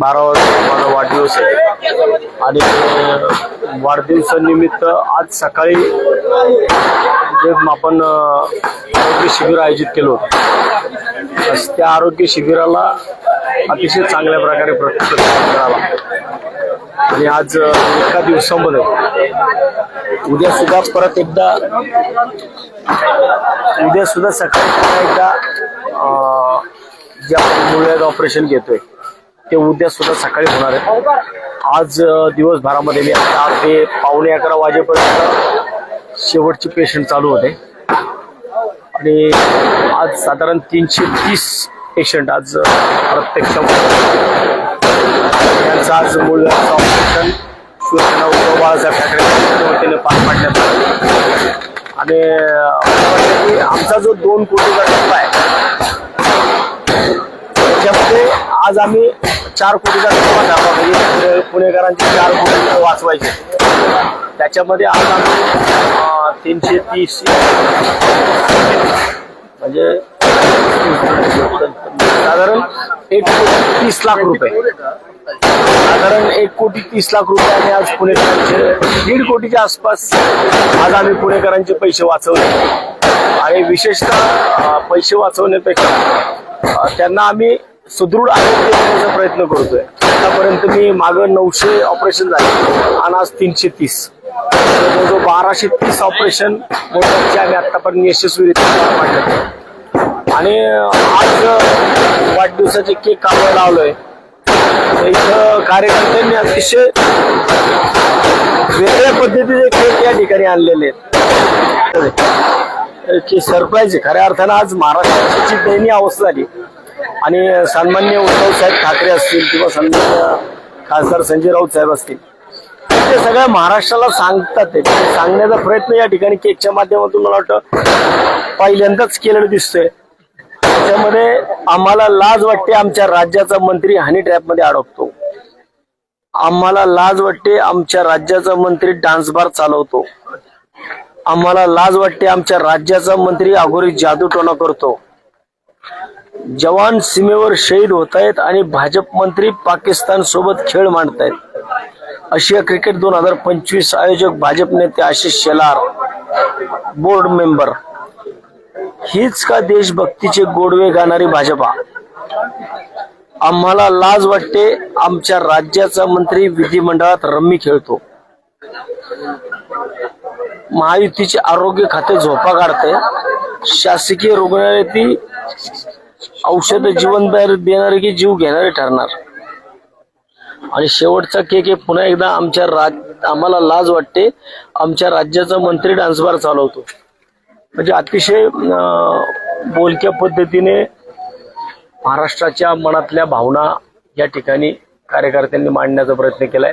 बारा वाजता माझा वाढदिवस आहे. आणि वाढदिवसानिमित्त आज सकाळी जे आपण आरोग्य शिबिर आयोजित केलं होतं. त्या आरोग्य शिबिराला अतिशय चांगल्या प्रकारे प्रतिसाद मिळाला आणि आज एका दिवसामध्ये उद्या सुद्धा परत एकदा उद्या सुद्धा सकाळी एकदा जे आपण मुळव्याध ऑपरेशन घेतोय ते उद्या सुद्धा सकाळी होणार आहे. आज दिवसभरामध्ये मी आता ते पावणे अकरा वाजेपर्यंत शेवटचे पेशंट चालू होते. आणि आज साधारण तीनशे तीस पेशंट आज प्रत्यक्ष त्यांचं आज मुळव्याधचं ऑपरेशन शिवसेना उद्धव बाळासाहेब ठाकरे वतीने पार पाडण्यात आलं. आणि आमचा जो दोन कोटीचा टप्पा आहे आज आम्ही चार कोटीचा टप्पा धरला म्हणजे पुणेकरांची चार कोटी वाचवायचे. त्याच्यामध्ये आज आम्ही तीनशे तीस म्हणजे साधारण एक कोटी तीस लाख रुपये. साधारण एक कोटी तीस लाख रुपये आम्ही आज पुणेकरांचे दीड कोटीच्या आसपास आज आम्ही पुणेकरांचे पैसे वाचवले. आणि विशेषतः पैसे वाचवण्यापेक्षा त्यांना आम्ही सुदृढ आरोग्य प्रयत्न करतोय. आतापर्यंत मी मागं नऊशे ऑपरेशन झाले आणि आज तीनशे तीस. जो बाराशे तीस ऑपरेशन मोठ्याचे आम्ही आतापर्यंत यशस्वीरित्या आणि आज वाढदिवसाचे केक कापायला लावलोय तर इथं कार्यकर्त्यांनी अतिशय वेगळ्या पद्धतीचे केक या ठिकाणी आणलेले आहेत. की सरप्राईज आहे. खऱ्या अर्थानं आज महाराष्ट्राची दयनीय अवस्था झाली. आणि सन्मान्य उद्धव साहेब ठाकरे असतील किंवा सन्मान्य खासदार संजय राऊत साहेब असतील ते सगळ्या महाराष्ट्राला सांगतात ते. सांगण्याचा प्रयत्न या ठिकाणी केकच्या माध्यमातून मला वाटतं पहिल्यांदाच केलेलं दिसतोय. त्याच्यामध्ये आम्हाला लाज वाटते आमच्या राज्याचा मंत्री हनी ट्रॅपमध्ये अडकतो. आम्हाला लाज वाटते आमच्या राज्याचा मंत्री डान्स बार चालवतो. आम्हाला लाज वाटते आमच्या राज्याचा मंत्री अघोरी जादूटोना करतो. जवान सीमेवर शहीद होत आहेत आणि भाजप मंत्री पाकिस्तान सोबत खेळ मांडतायत. आशिया क्रिकेट दोन हजार पंचवीस आयोजक भाजप नेते आशिष शेलार बोर्ड मेंबर हीच का देशभक्तीचे गोडवे गाणारी भाजपा? आम्हाला लाज वाटते आमच्या राज्याचा मंत्री विधिमंडळात रम्मी खेळतो. महायुतीचे आरोग्य खाते झोपा काढते. शासकीय रुग्णालयातील औषध जीवन देणारे की जीव घेणारे ठरणार. आणि शेवटचा केक हे पुन्हा एकदा आमच्या राज आम्हाला लाज वाटते. आमच्या राज्याचा मंत्री डान्स बार चालवतो. म्हणजे अतिशय बोलक्या पद्धतीने महाराष्ट्राच्या मनातल्या भावना या ठिकाणी कार्यकर्त्यांनी मांडण्याचा प्रयत्न केलाय.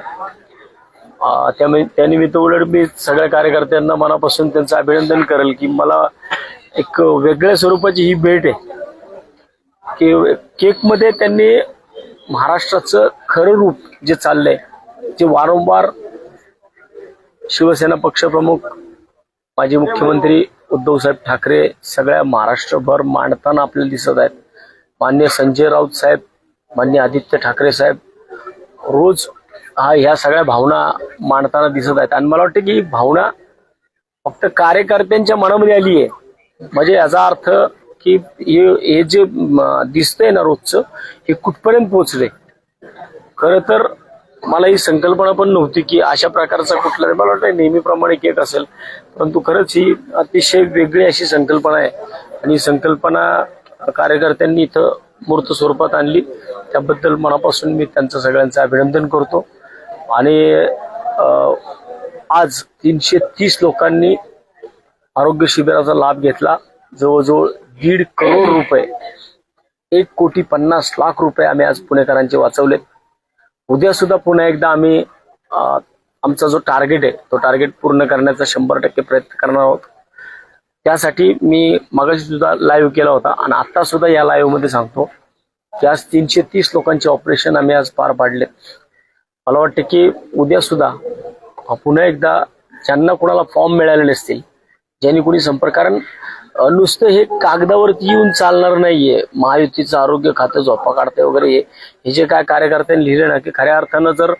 त्यामुळे त्यानिमित्त उलट मी सगळ्या कार्यकर्त्यांना मनापासून त्यांचं अभिनंदन करेल की मला एक वेगळ्या स्वरूपाची ही भेट आहे. के केकमध्ये त्यांनी महाराष्ट्राचं खरं रूप जे चाललंय ते वारंवार शिवसेना पक्षप्रमुख माजी मुख्यमंत्री उद्धवसाहेब ठाकरे सगळ्या महाराष्ट्रभर मांडताना आपल्याला दिसत आहेत. मान्य संजय राऊत साहेब मान्य आदित्य ठाकरे साहेब रोज हा ह्या सगळ्या भावना मांडताना दिसत आहेत. आणि मला वाटतं की ही भावना फक्त कार्यकर्त्यांच्या मनामध्ये आली आहे. म्हणजे याचा अर्थ की हे हे जे दिसतंय ना रोजचं हे कुठपर्यंत पोहोचले खरं तर मला ही संकल्पना पण नव्हती की अशा प्रकारचा कुठला मला वाटतं नेहमीप्रमाणे केक असेल. परंतु खरंच ही अतिशय वेगळी अशी संकल्पना आहे. आणि संकल्पना कार्यकर्त्यांनी इथं मूर्त स्वरूपात आणली. त्याबद्दल मनापासून मी त्यांचं सगळ्यांचं अभिनंदन करतो. आणि आज तीनशे तीस लोकांनी आरोग्य शिबिराचा लाभ घेतला. जवळजवळ दीड करोड रुपये एक कोटी पन्नास लाख रुपये आम्ही आज पुणेकरांचे वाचवलेत. उद्या सुद्धा पुन्हा एकदा आम्ही आमचा जो टार्गेट आहे तो टार्गेट पूर्ण करण्याचा शंभर टक्के प्रयत्न करणार आहोत. त्यासाठी मी मगाशी सुद्धा लाईव्ह केला होता आणि आता सुद्धा या लाईव्हमध्ये सांगतो की आज तीनशे तीस लोकांचे ऑपरेशन आम्ही आज पार पाडले मला वाटते की उद्या सुद्धा पुन्हा एकदा ज्यांना कोणाला फॉर्म मिळाले नसतील ज्यांनी कोणी संपर्क कारण नुसतं हे कागदावरती येऊन चालणार नाहीये. महायुतीचं आरोग्य खातं झोपा काढते वगैरे हे हे जे काय कार्यकर्त्यांनी लिहिले ना की खऱ्या अर्थानं जर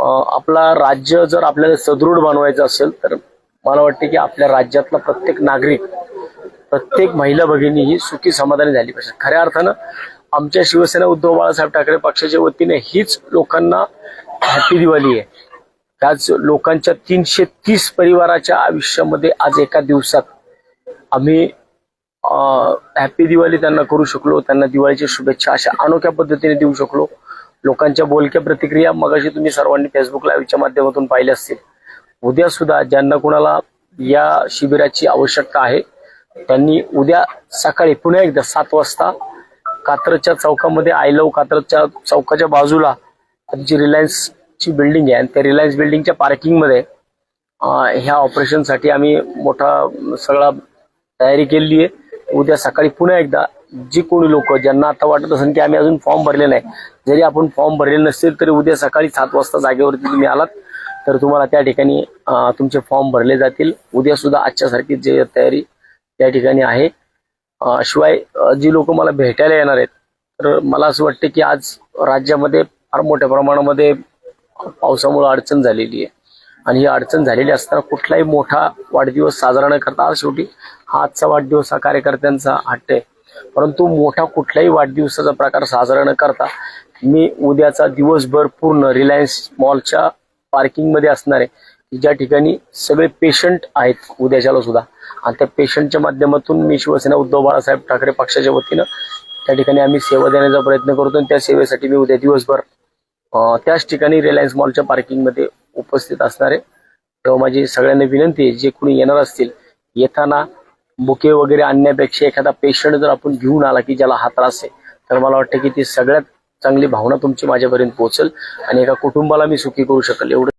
आपला राज्य जर आपल्याला सदृढ बनवायचं असेल तर मला वाटते की आपल्या राज्यातला प्रत्येक नागरिक प्रत्येक महिला भगिनी ही सुखी समाधानी झाली पाहिजे. खऱ्या अर्थानं आमच्या शिवसेना उद्धव बाळासाहेब ठाकरे पक्षाच्या वतीने हीच लोकांना हॅपी दिवाळी आहे. त्याच लोकांच्या तीनशे तीस परिवाराच्या आयुष्यामध्ये आज एका दिवसात आम्ही हॅपी दिवाळी त्यांना करू शकलो. त्यांना दिवाळीच्या शुभेच्छा अशा अनोख्या पद्धतीने देऊ शकलो. लोकांच्या बोलक्या प्रतिक्रिया मगाशी तुम्ही सर्वांनी फेसबुक लाईव्हच्या माध्यमातून पाहिल्या असतील. उद्या सुद्धा ज्यांना कुणाला या शिबिराची आवश्यकता आहे त्यांनी उद्या सकाळी पुन्हा एकदा सात वाजता कात्रजच्या चौकामध्ये आय लव कात्रजच्या चौकाच्या बाजूला जी रिलायन्सची बिल्डिंग आहे. आणि त्या रिलायन्स बिल्डिंगच्या पार्किंगमध्ये ह्या ऑपरेशनसाठी आम्ही मोठा सगळा तयारी केलेली आहे. उद्या सकाळी पुन्हा एकदा जी कोणी लोक ज्यांना आता वाटत असेल की आम्ही अजून फॉर्म भरले नाही जरी आपण फॉर्म भरले नसतील तरी उद्या सकाळी सात वाजता जागेवरती तुम्ही आलात तर तुम्हाला त्या ठिकाणी तुमचे फॉर्म भरले जातील. उद्या सुद्धा आजच्यासारखी जे तयारी त्या ठिकाणी आहे. शिवाय जी लोक मला भेटायला येणार आहेत तर मला असं वाटतं की आज राज्यामध्ये फार मोठ्या प्रमाणामध्ये पावसामुळे अडचण झालेली आहे. आणि ही अडचण झालेली असताना कुठलाही मोठा वाढदिवस साजरा न करता आज शेवटी हा आजचा वाढदिवस हा कार्यकर्त्यांचा हट्ट आहे. परंतु मोठा कुठल्याही वाढदिवसाचा प्रकार साजरा न करता मी उद्याचा दिवसभर पूर्ण रिलायन्स मॉलच्या पार्किंगमध्ये असणार आहे ज्या ठिकाणी सगळे पेशंट आहेत उद्याच्याला सुद्धा. आणि त्या पेशंटच्या माध्यमातून मी शिवसेना उद्धव बाळासाहेब ठाकरे पक्षाच्या वतीनं त्या ठिकाणी आम्ही सेवा देण्याचा प्रयत्न करतो आणि त्या सेवेसाठी मी उद्या दिवसभर त्याच ठिकाणी रिलायन्स मॉलच्या पार्किंगमध्ये उपस्थित असणार आहे. तेव्हा माझी सगळ्यांना विनंती आहे जे कोणी येणार असतील येताना बुके वगैरे आणण्यापेक्षा एखादा पेशंट जर आपण घेऊन आला की ज्याला हा त्रास आहे तर मला वाटतं की ती सगळ्यात चांगली भावना तुमची माझ्यापर्यंत पोहोचेल आणि एका कुटुंबाला मी सुखी करू शकेल. एवढं